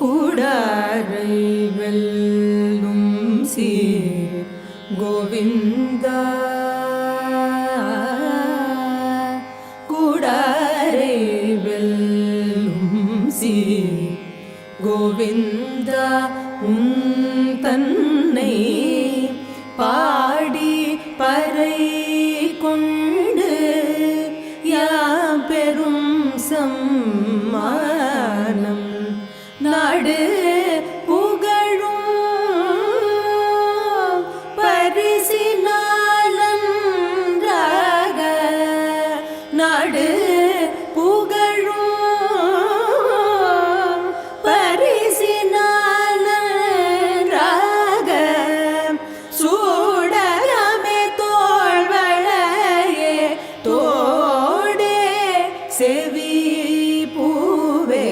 கூடாரை வெல்லும் சீர் கோவிந்தா கூடாரை வெல்லும் சீர் கோவிந்தா உன் தன்னை பாடி பறை கொண்டு யா பெரும் சம் நாடு புகழும் பரிசினாலன்றாக நாடு புகழும் பரிசினாலன்றாக சூடலமே தோல்வழையே தோடே செவி பூவே